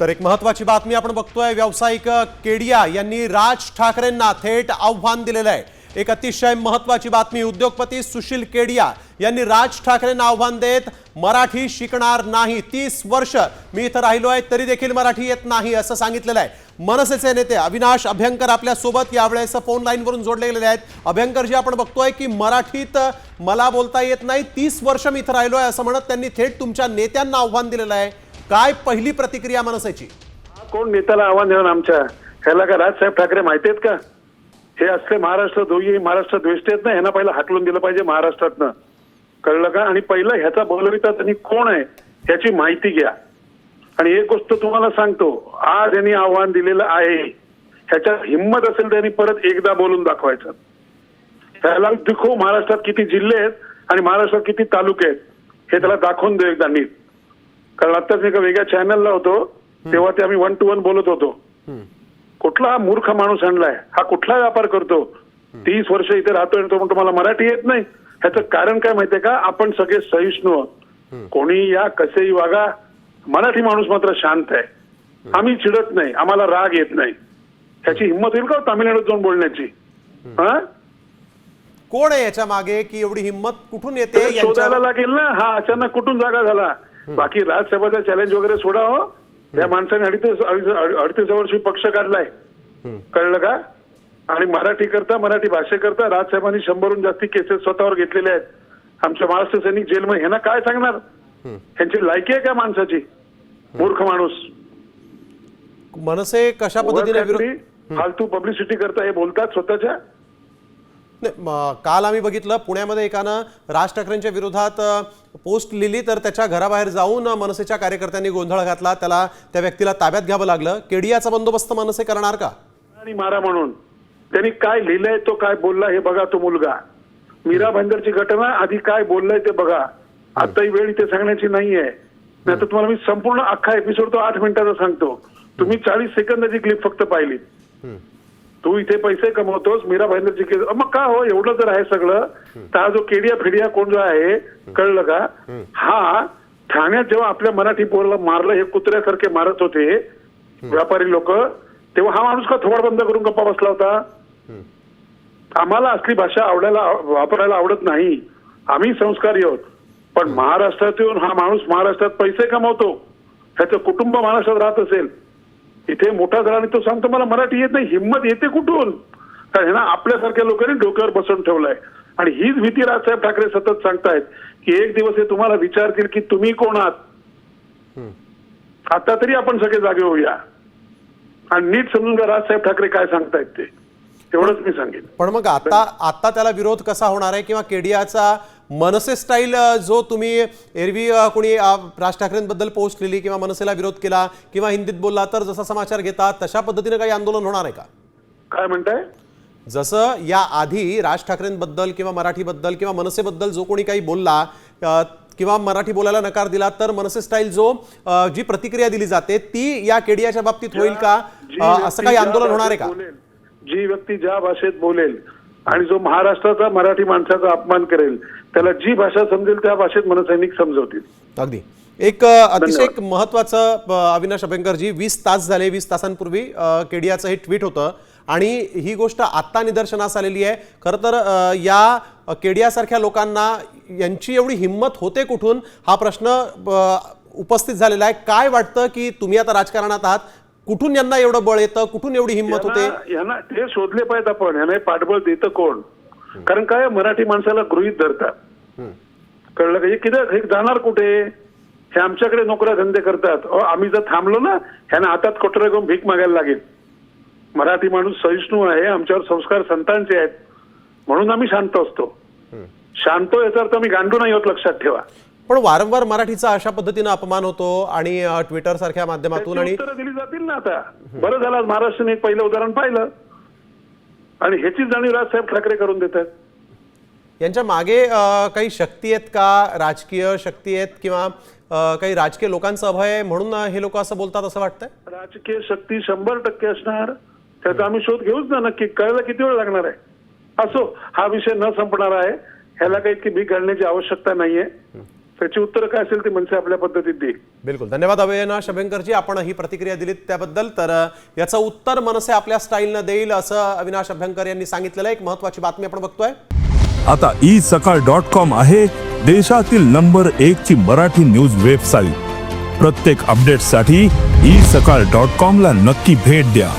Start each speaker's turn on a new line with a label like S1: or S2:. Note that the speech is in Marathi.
S1: तर एक महत्वाची बातमी आपण बघतोय. व्यावसायिक केडिया यांनी राज ठाकरेंना थेट आव्हान दिलेलं आहे. एक अतिशय महत्वाची बातमी उद्योगपती सुशील केडिया यांनी राज ठाकरेंना आव्हान देत मराठी शिकणार नाही. तीस वर्ष मी इथं राहिलो आहे तरी देखील मराठी येत नाही असं सांगितलेलं आहे. मनसेचे नेते अविनाश अभ्यंकर आपल्यासोबत यावेळेस फोन लाईनवरून जोडले गेलेले आहेत. अभ्यंकरजी आपण बघतोय की मराठीत मला बोलता येत नाही. तीस वर्ष मी इथं राहिलो आहे असं म्हणत त्यांनी थेट तुमच्या नेत्यांना आव्हान दिलेलं आहे. काय पहिली प्रतिक्रिया मनसेची?
S2: कोण नेत्याला आव्हान देणार आमच्या? ह्याला का राजसाहेब ठाकरे माहिती आहेत का? हे असले महाराष्ट्र दोघी महाराष्ट्र द्वेष्टेत आहेत ना ह्यांना पहिलं हाकलून दिलं पाहिजे महाराष्ट्रातनं. कळलं का? आणि पहिलं ह्याचा बोलविता त्यांनी कोण आहे ह्याची माहिती घ्या. आणि एक गोष्ट तुम्हाला सांगतो आज यांनी आव्हान दिलेलं आहे ह्याच्यात हिंमत असेल त्यांनी परत एकदा बोलून दाखवायचं. त्याला दिखो महाराष्ट्रात किती जिल्हे आहेत आणि महाराष्ट्रात किती तालुके आहेत हे त्याला दाखवून देऊ एकदा नीट. कारण आत्ताच मी एका वेगळ्या चॅनलला होतो तेव्हा ते आम्ही वन टू वन बोलत होतो. कुठला हा मूर्ख माणूस आणलाय हा कुठला व्यापार करतो? तीस वर्ष इथे राहतोय आणि तो म्हणतो मला मराठी येत नाही. ह्याचं कारण काय माहितीये का? आपण सगळे सहिष्णू कोणी या कसेही वागा मराठी माणूस मात्र शांत आहे. आम्ही चिडत नाही आम्हाला राग येत नाही. ह्याची हिंमत होईल का हो तामिळनाडूत जाऊन बोलण्याची? हा?
S1: कोण आहे याच्या मागे? की एवढी हिंमत कुठून येते?
S2: शोधायला लागेल ना? हा अचानक कुठून जागा झाला? बाकी राजसभाचा चॅलेंज वगैरे सोडा हो. या माणसाने अडीच अडीच- अडतीस वर्षी पक्ष काढलाय. कळलं का? आणि मराठी करता मराठी भाषेकरता राजसाहेबांनी शंभरहून जास्ती केसेस स्वतःवर घेतलेल्या आहेत. आमच्या महाराष्ट्र सैनिक जेलमध्ये ह्यांना काय सांगणार? ह्यांची लायकी आहे का माणसाची? मूर्ख माणूस.
S1: मनसे कशा पद्धतीने
S2: फालतू पब्लिसिटी करता हे बोलतात स्वतःच्या.
S1: काल आम्ही बघितलं पुण्यामध्ये एकानं राज ठाकरेंच्या विरोधात पोस्ट लिहिली तर त्याच्या घराबाहेर जाऊन मनसेच्या कार्यकर्त्यांनी गोंधळ घातला. त्याला त्या व्यक्तीला ताब्यात घ्यावं लागलं. केडियाचा बंदोबस्त मनसे करणार का?
S2: आणि मारा म्हणून. त्यांनी काय लिहिलंय तो काय बोलला हे बघा तो मुलगा. मीरा भाईंदरची घटना आधी काय बोललाय ते बघा. आता ही वेळ इथे सांगण्याची नाहीये. नाही तर तुम्हाला मी संपूर्ण अख्खा एपिसोड तो आठ मिनिटाचा सांगतो. तुम्ही चाळीस सेकंदाची क्लिप फक्त पाहिली. तू इथे पैसे कमवतोस मीरा भाईंदरची केस मग का हो एवढं जर आहे सगळं तर हा जो केडिया फिडिया कोण जो आहे कळलं का? हा ठाण्यात जेव्हा आपल्या मराठी पोराला मारलं हे कुत्र्यासारखे मारत होते व्यापारी लोक तेव्हा हा माणूस का थोडा बंद करून गप्पा बसला होता? आम्हाला असली भाषा आवडायला वापरायला आवडत नाही. आम्ही संस्कारी आहोत. पण महाराष्ट्रात येऊन हा माणूस महाराष्ट्रात पैसे कमवतो. ह्याचं कुटुंब महाराष्ट्रात राहत असेल. इथे मोठा झाला आणि तो सांगतो मला मराठी येत नाही हिंमत येते कुठून? कारण ह्यांना आपल्यासारख्या लोकांनी डोक्यावर बसवून ठेवलाय. आणि हीच भीती राजसाहेब ठाकरे सतत सांगतायत की एक दिवस हे तुम्हाला विचारतील की तुम्ही कोण आहात? आता तरी आपण सगळे जागे होऊया. आणि नीट समजून घ्या राजसाहेब ठाकरे काय सांगतायत ते. एवढंच मी सांगेन.
S1: पण मग आता आता त्याला विरोध कसा होणार आहे? किंवा केडियाचा मनसे स्टाईल जो तुम्ही एरवी कोणी राज ठाकरेंबद्दल पोस्ट लिहिली किंवा मनसेला विरोध केला किंवा हिंदीत बोलला तर जसा समाचार घेतात तशा पद्धतीने काही आंदोलन होणार आहे का?
S2: काय म्हणताय?
S1: जसं या आधी राज ठाकरेंबद्दल किंवा मराठीबद्दल किंवा मनसेबद्दल जो कोणी काही बोलला किंवा मराठी बोलायला नकार दिला तर मनसे स्टाईल जो जी प्रतिक्रिया दिली जाते ती या केडियाच्या बाबतीत होईल का? असं काही आंदोलन होणार आहे का?
S2: जी व्यक्ती ज्या भाषेत बोलेल आणि जो महाराष्ट्राचा मराठी माणसाचा अपमान करेल त्याला जी भाषा समजेल त्या भाषेत मनसैनिक समजवतील.
S1: अगदी. एक अतिशय एक महत्वाचं अविनाश अभ्यंकरजी वीस तास झाले वीस तासांपूर्वी केडियाचं हे ट्विट होतं. आणि ही गोष्ट आत्ता निदर्शनास आलेली आहे. खरं तर या केडियासारख्या लोकांना यांची एवढी हिंमत होते कुठून? हा प्रश्न उपस्थित झालेला आहे. काय वाटतं की तुम्ही आता राजकारणात आहात? कुठून यांना एवढं बळ येतं? कुठून एवढी हिंमत होते?
S2: यांना ते शोधले पाहिजेत आपण. यांना पाठबळ देतं कोण? कारण काय मराठी माणसाला गृहित धरतात. कळलं का? हे किती हे जाणार कुठे? हे आमच्याकडे नोकऱ्या धंदे करतात. आम्ही जर थांबलो ना ह्यांना हातात कोटरा घेऊन भीक मागायला लागेल. मराठी माणूस सहिष्णू आहे आमच्यावर संस्कार संतांचे आहेत. म्हणून आम्ही शांत असतो. शांत याचा अर्थ आम्ही गांडू नाही होत लक्षात ठेवा.
S1: पण वारंवार मराठीचा अशा पद्धतीनं अपमान होतो आणि ट्विटर सारख्या माध्यमातून आणि
S2: उत्तरं दिली जातील ना आता. बरं झालं महाराष्ट्राने एक पहिलं उदाहरण पाहिलं. आणि ह्याची जाणीव राजसाहेब ठाकरे करून देतात
S1: यांच्या मागे काही शक्ती आहेत का? राजकीय शक्ती आहेत किंवा काही राजकीय लोकांचा अभय आहे म्हणून हे लोक असं बोलतात असं वाटतंय?
S2: राजकीय शक्ती शंभर टक्के असणार. त्याचा आम्ही शोध घेऊच ना नक्की. कळायला किती वेळ लागणार आहे? असो हा विषय न संपणार आहे. ह्याला काही इतकी भीक घालण्याची आवश्यकता नाहीये. त्याची उत्तरं काय असेल ते मनसे आपल्या पद्धतीत देईल.
S1: बिलकुल. धन्यवाद अविनाश अभ्यंकरजी आपण ही प्रतिक्रिया दिलीत त्याबद्दल. तर याचं उत्तर मनसे आपल्या स्टाईलनं देईल असं अविनाश अभ्यंकर यांनी सांगितलेलं आहे. एक महत्वाची बातमी आपण बघतोय.
S3: आता ई सकाळ डॉट कॉम आहे. देशातील नंबर एक ची मराठी न्यूज वेबसाईट. प्रत्येक अपडेटसाठी ई सकाळ डॉट कॉम ला नक्की भेट द्या.